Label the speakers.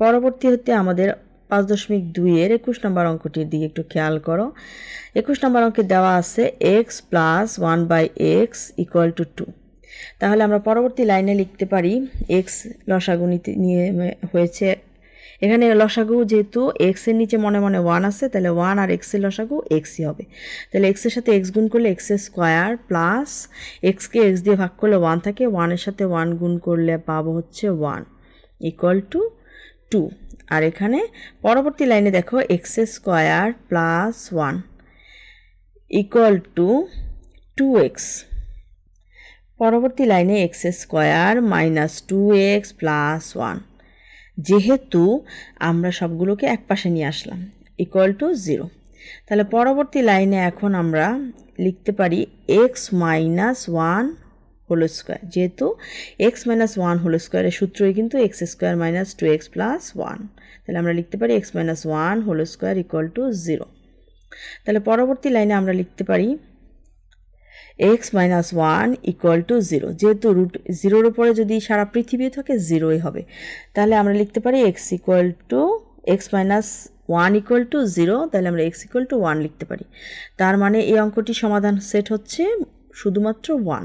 Speaker 1: পরবর্তী হতে আমাদের পাঁচ দশমিক দুইয়ের একুশ নম্বর অঙ্কটির দিকে একটু খেয়াল করো। একুশ নম্বর অঙ্কে দেওয়া আছে x plus one by x equal to two তাহলে আমরা পরবর্তী লাইনে লিখতে পারি এক্স লসাগু নিয়ে হয়েছে। এখানে লসাগু যেহেতু এক্সের নিচে মনে মনে ওয়ান আছে, তাহলে ওয়ান আর এক্সের লসাগু এক্সই হবে। তাহলে এক্সের সাথে এক্স গুণ করলে এক্স স্কোয়ার প্লাস এক্সকে এক্স দিয়ে ভাগ করলে ওয়ান থাকে ওয়ানের সাথে ওয়ান গুণ করলে পাবো হচ্ছে ওয়ান ইকুয়াল টু টু আর এখানে পরবর্তী লাইনে দেখো x square plus one equal to two x পরবর্তী লাইনে x square minus two x plus one যেহেতু আমরা সবগুলোকে এক পাশে নিয়ে আসলাম ইকুয়াল টু জিরো তাহলে পরবর্তী লাইনে এখন আমরা লিখতে পারি x minus one whole square যেহেতু এক্স মাইনাস ওয়ান হোল স্কোয়ারের সূত্রই কিন্তু x square minus two x plus one তাহলে আমরা লিখতে পারি x minus one whole square equal to zero তাহলে পরবর্তী লাইনে আমরা লিখতে পারি x minus one equal to zero যেহেতু রুট জিরোর উপরে যদি সারা পৃথিবী থাকে জিরোই হবে। তাহলে আমরা লিখতে পারি x equal to x minus one equal to zero তাহলে আমরা এক্স ইকুয়াল টু ওয়ান লিখতে পারি। তার মানে এই অঙ্কটি সমাধান সেট হচ্ছে শুধুমাত্র ওয়ান